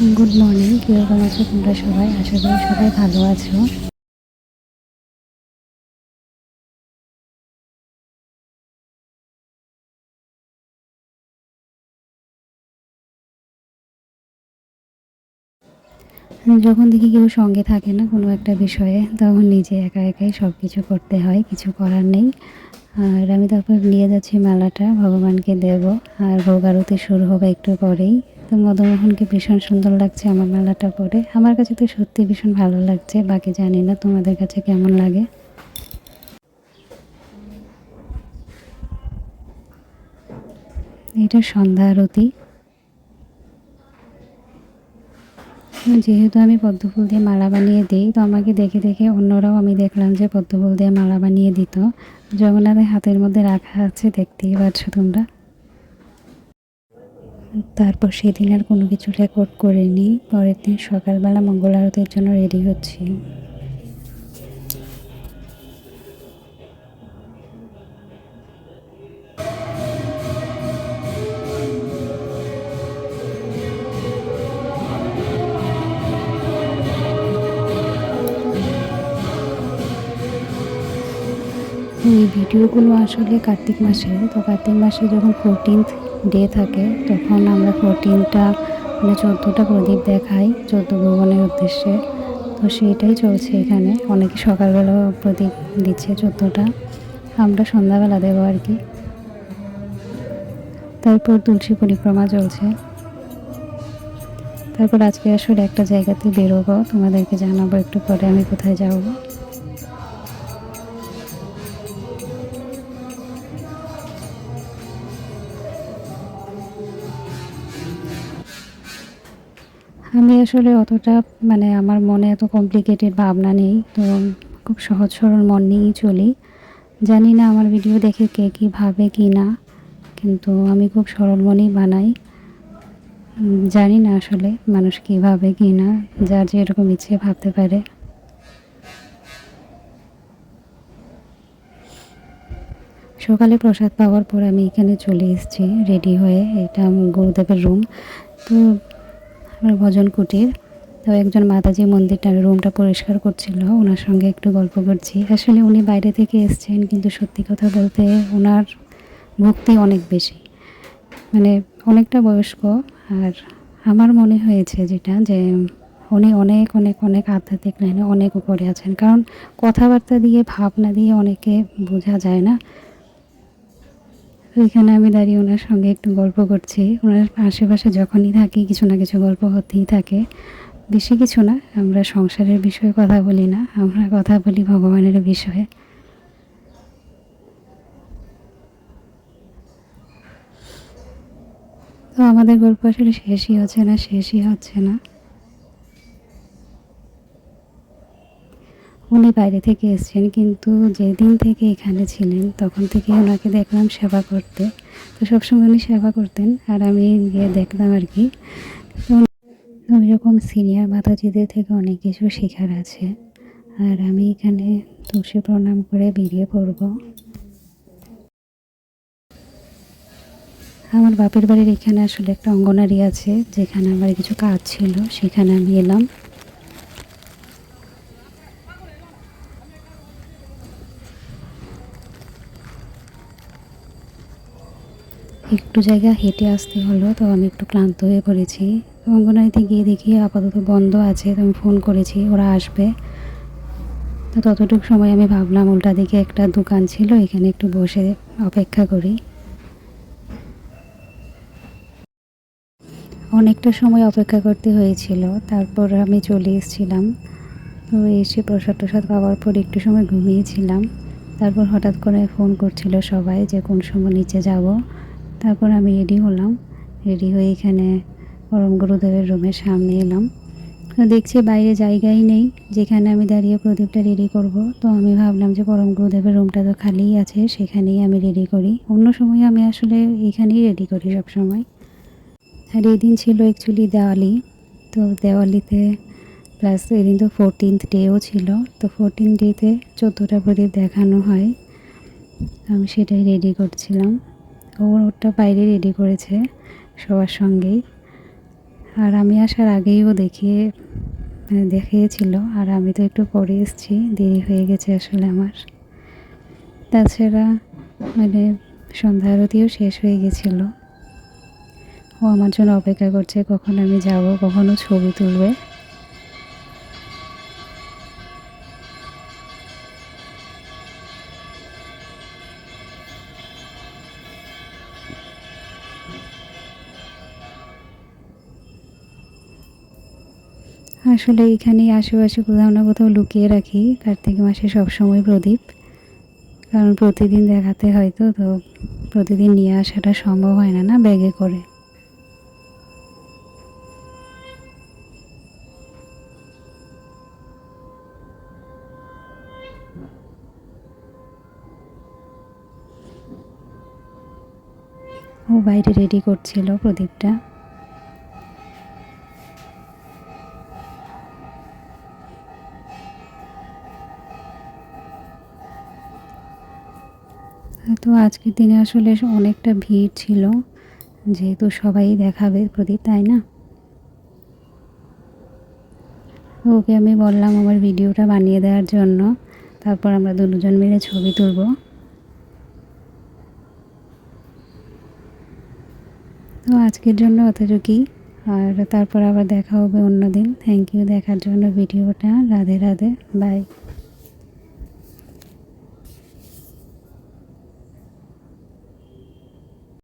Good morning কীরকম আছো তোমরা সবাই? আশা করি সবাই ভালো আছো। যখন দেখি কেউ সঙ্গে থাকে না কোনো একটা বিষয়ে, তখন নিজে একা একাই সব কিছু করতে হয়, কিছু করার নেই। আর আমি তারপর নিয়ে যাচ্ছি মেলাটা, ভগবানকে দেব। আর ভোগ আরতি শুরু হবে একটু পরেই। তো মদনমোহনকে ভীষণ সুন্দর লাগছে আমার মেলাটা পরে আমার কাছে তো সত্যি ভীষণ ভালো লাগছে, বাকি জানি না তোমাদের কাছে কেমন লাগে। এটা সন্ধ্যা আরতি। যেহেতু আমি পদ্মফুল দিয়ে মালা বানিয়ে দিই, তো আমাকে দেখে দেখে অন্যরাও আমি দেখলাম যে পদ্মফুল দিয়ে মালা বানিয়ে দিত। জগন্নাথের হাতের মধ্যে রাখা আছে, দেখতেই পাচ্ছ তোমরা। তারপর সেদিন আর কোনো কিছু রেকর্ড করিনি। পরের দিন সকালবেলা মঙ্গল আরতির জন্য রেডি হচ্ছি। ভিডিওগুলো আসলে কার্তিক মাসে, তো কার্তিক মাসে যখন ফোরটিন্থ ডে থাকে, তখন আমরা ফোরটিনটা মানে চোদ্দোটা প্রদীপ দেখাই, চোদ্দ ভুবনের উদ্দেশ্যে। তো সেইটাই চলছে এখানে। অনেকে সকালবেলা প্রদীপ দিচ্ছে চোদ্দোটা। আমরা সন্ধ্যাবেলা দেবো আর কি। তারপর তুলসী পরিক্রমা চলছে। তারপর আজকে আসলে একটা জায়গাতে বেরোবো, তোমাদেরকে জানাব একটু পরে আমি কোথায় যাব। আমি আসলে অতটা মানে আমার মনে এত কমপ্লিকেটেড ভাবনা নেই, তো খুব সহজ সরল মন নিয়েই চলি। জানি না আমার ভিডিও দেখে কে কী ভাবে কি না, কিন্তু আমি খুব সরল মনেই বানাই। জানি না আসলে মানুষ কী ভাবে কি না, যার যেরকম ইচ্ছে ভাবতে পারে। সকালে প্রসাদ পাওয়ার পর আমি এখানে চলে এসেছি রেডি হয়ে। এটা গুরুদেবের রুম তো আমার ভজন কুটির। তো একজন মাতাজি মন্দিরটার রুমটা পরিষ্কার করছিল, ওনার সঙ্গে একটু গল্প করছি। আসলে উনি বাইরে থেকে এসছেন, কিন্তু সত্যি কথা বলতে ওনার ভক্তি অনেক বেশি। মানে অনেকটা বয়স্ক, আর আমার মনে হয়েছে যেটা, যে উনি অনেক অনেক অনেক আধ্যাত্মিক লাইনে অনেক উপরে আছেন। কারণ কথাবার্তা দিয়ে, ভাবনা দিয়ে অনেকে বোঝা যায় না। ওইখানে আমি দাঁড়িয়ে ওনার সঙ্গে একটু গল্প করছি। ওনার আশেপাশে যখনই থাকি, কিছু না কিছু গল্প হতেই থাকে। বেশি কিছু না, আমরা সংসারের বিষয়ে কথা বলি না, আমরা কথা বলি ভগবানের বিষয়ে। তো আমাদের গল্প আসলে শেষই হচ্ছে না, শেষই হচ্ছে না। উনি বাইরে থেকে এসছেন, কিন্তু যেদিন থেকে এখানে ছিলেন তখন থেকে ওনাকে দেখলাম সেবা করতে। তো সবসময় উনি সেবা করতেন আর আমি গিয়ে দেখলাম আর কি। ওই রকম সিনিয়র মাতাজিদের থেকে অনেক কিছু শেখার আছে। আর আমি এখানে তুলসী প্রণাম করে বেরিয়ে পড়ব। আমার বাপের বাড়ির এখানে আসলে একটা অঙ্গনারী আছে, যেখানে আমার কিছু কাজ ছিল, সেখানে আমি এলাম। একটু জায়গা হেঁটে আসতে হলো, তো আমি একটু ক্লান্ত হয়ে পড়েছি। অঙ্গনারীতে গিয়ে দেখি আপাতত বন্ধ আছে, তো আমি ফোন করেছি, ওরা আসবে। তো ততটুকু সময় আমি ভাবলাম, উল্টা দিকে একটা দোকান ছিল, এখানে একটু বসে অপেক্ষা করি। অনেকটা সময় অপেক্ষা করতে হয়েছিল, তারপর আমি চলে এসেছিলাম। তো এসে প্রসাদ টসাদ পাওয়ার পর একটু সময় ঘুমিয়েছিলাম। তারপর হঠাৎ করে ফোন করছিল সবাই যে কোন সময় নিচে যাব। তারপর আমি রেডি হলাম। রেডি হয়ে এখানে পরম গুরুদেবের রুমের সামনে এলাম। তো দেখছি বাইরে জায়গাই নেই। যেখানে আমি দাঁড়িয়ে প্রদীপটা রেডি করব, তো আমি ভাবলাম যে পরম গুরুদেবের রুমটা তো খালিই আছে, সেখানেই আমি রেডি করি। অন্য সময় আমি আসলে এখানেই রেডি করি সব সময় আর এই দিন ছিল অ্যাকচুয়ালি দেওয়ালি, তো দেওয়ালিতে প্লাস এদিন তো ফোরটিন্থ ডেও ছিল, তো ফোরটিন ডেতে চোদ্দোটা প্রদীপ দেখানো হয়। আমি সেটাই রেডি করছিলাম। ও ওটা বাইরে রেডি করেছে সবার সঙ্গেই। আর আমি আসার আগেই ও দেখিয়ে মানে দেখিয়েছিল, আর আমি তো একটু পরে এসেছি, দেরি হয়ে গেছে আসলে আমার। তাছাড়া মানে সন্ধ্যা আরতিও শেষ হয়ে গেছিল। ও আমার জন্য অপেক্ষা করছে, কখন আমি যাব কখনও ছবি তুলবে। আসলে এখানেই আশেপাশে কোথাও না কোথাও লুকিয়ে রাখি। কার্তিক মাসে সবসময় প্রদীপ। কারণ প্রতিদিন দেখাতে হয়তো তো প্রতিদিন নিয়ে আসাটা সম্ভব হয় না না ব্যাগে করে। ও বাইরে রেডি করছিল প্রদীপটা। তো আজকের দিনে আসলে অনেকটা ভিড় ছিল, যেহেতু সবাই দেখাবে প্রদীপ, তাই না? ওকে আমি বললাম আমার ভিডিওটা বানিয়ে দেওয়ার জন্য, তারপর আমরা দুজন মিলে ছবি তুলব। তো আজকের জন্য অতটুকুই আর তারপর আবার দেখা হবে অন্য দিন। থ্যাংক ইউ দেখার জন্য ভিডিওটা। রাধে রাধে বাই